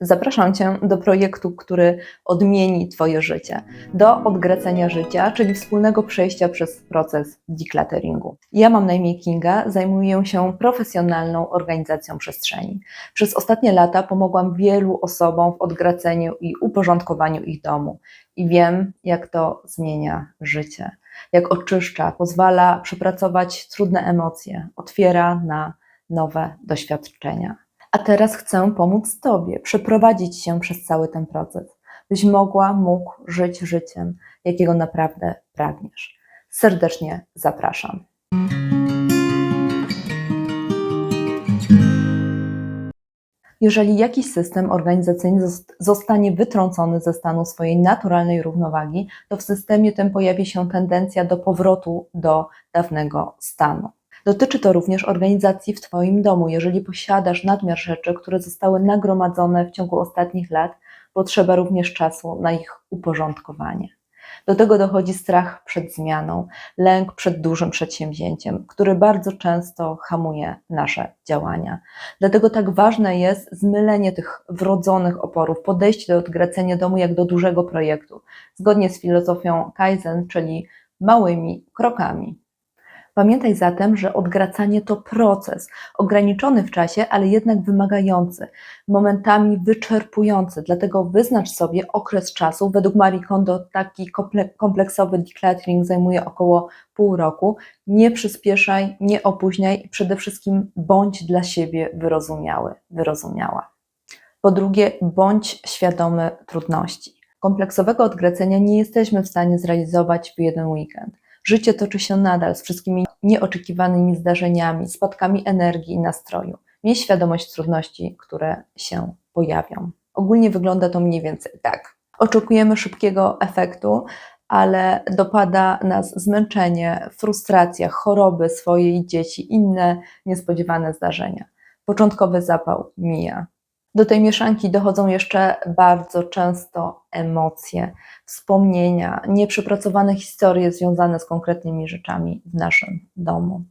Zapraszam Cię do projektu, który odmieni Twoje życie, do odgracenia życia, czyli wspólnego przejścia przez proces declutteringu. Ja mam na imię Kinga, zajmuję się profesjonalną organizacją przestrzeni. Przez ostatnie lata pomogłam wielu osobom w odgraceniu i uporządkowaniu ich domu i wiem, jak to zmienia życie, jak oczyszcza, pozwala przepracować trudne emocje, otwiera na nowe doświadczenia. A teraz chcę pomóc Tobie przeprowadzić się przez cały ten proces, byś mogła, mógł żyć życiem, jakiego naprawdę pragniesz. Serdecznie zapraszam. Jeżeli jakiś system organizacyjny zost- zostanie wytrącony ze stanu swojej naturalnej równowagi, to w systemie tym pojawi się tendencja do powrotu do dawnego stanu. Dotyczy to również organizacji w Twoim domu. Jeżeli posiadasz nadmiar rzeczy, które zostały nagromadzone w ciągu ostatnich lat, potrzeba również czasu na ich uporządkowanie. Do tego dochodzi strach przed zmianą, lęk przed dużym przedsięwzięciem, który bardzo często hamuje nasze działania. Dlatego tak ważne jest zmylenie tych wrodzonych oporów, podejście do odgracenia domu jak do dużego projektu, zgodnie z filozofią Kaizen, czyli małymi krokami. Pamiętaj zatem, że odgracanie to proces, ograniczony w czasie, ale jednak wymagający, momentami wyczerpujący. Dlatego wyznacz sobie okres czasu. Według Marie Kondo taki komple- kompleksowy decluttering zajmuje około pół roku. Nie przyspieszaj, nie opóźniaj i przede wszystkim bądź dla siebie wyrozumiały, wyrozumiała. Po drugie, bądź świadomy trudności. Kompleksowego odgracenia nie jesteśmy w stanie zrealizować w jeden weekend. Życie toczy się nadal z wszystkimi nieoczekiwanymi zdarzeniami, spadkami energii i nastroju. Miej świadomość trudności, które się pojawią. Ogólnie wygląda to mniej więcej tak. Oczekujemy szybkiego efektu, ale dopada nas zmęczenie, frustracja, choroby swojej dzieci, inne niespodziewane zdarzenia. Początkowy zapał mija. Do tej mieszanki dochodzą jeszcze bardzo często emocje, wspomnienia, nieprzepracowane historie związane z konkretnymi rzeczami w naszym domu.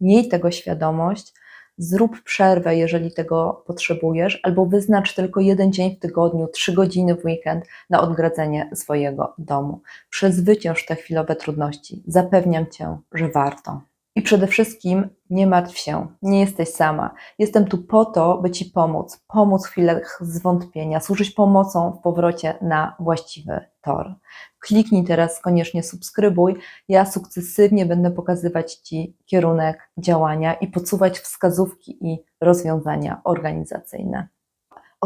Miej tego świadomość, zrób przerwę, jeżeli tego potrzebujesz, albo wyznacz tylko jeden dzień w tygodniu, trzy godziny w weekend na odgradzenie swojego domu. Przezwycięż te chwilowe trudności. Zapewniam Cię, że warto. I przede wszystkim nie martw się, nie jesteś sama. Jestem tu po to, by Ci pomóc, pomóc w chwilach zwątpienia, służyć pomocą w powrocie na właściwy tor. Kliknij teraz koniecznie subskrybuj. Ja sukcesywnie będę pokazywać Ci kierunek działania i podsuwać wskazówki i rozwiązania organizacyjne.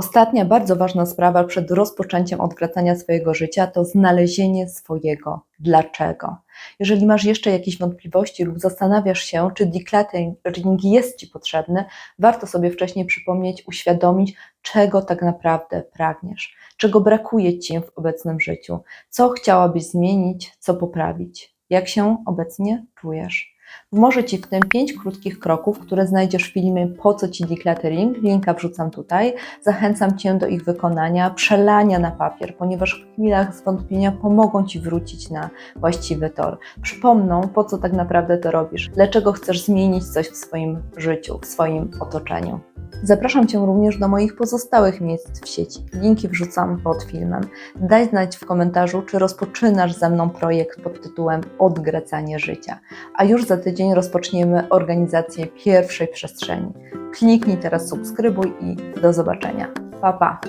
Ostatnia bardzo ważna sprawa przed rozpoczęciem odgracania swojego życia to znalezienie swojego dlaczego. Jeżeli masz jeszcze jakieś wątpliwości lub zastanawiasz się, czy decluttering jest Ci potrzebny, warto sobie wcześniej przypomnieć, uświadomić, czego tak naprawdę pragniesz, czego brakuje Ci w obecnym życiu, co chciałabyś zmienić, co poprawić, jak się obecnie czujesz. Pomoże Ci w tym pięć krótkich kroków, które znajdziesz w filmie Po co Ci decluttering? Linka wrzucam tutaj. Zachęcam Cię do ich wykonania, przelania na papier, ponieważ w chwilach zwątpienia pomogą Ci wrócić na właściwy tor. Przypomną, po co tak naprawdę to robisz, dlaczego chcesz zmienić coś w swoim życiu, w swoim otoczeniu. Zapraszam Cię również do moich pozostałych miejsc w sieci. Linki wrzucam pod filmem. Daj znać w komentarzu, czy rozpoczynasz ze mną projekt pod tytułem Odgracanie życia. A już za tydzień rozpoczniemy organizację pierwszej przestrzeni. Kliknij teraz subskrybuj i do zobaczenia. Pa, pa!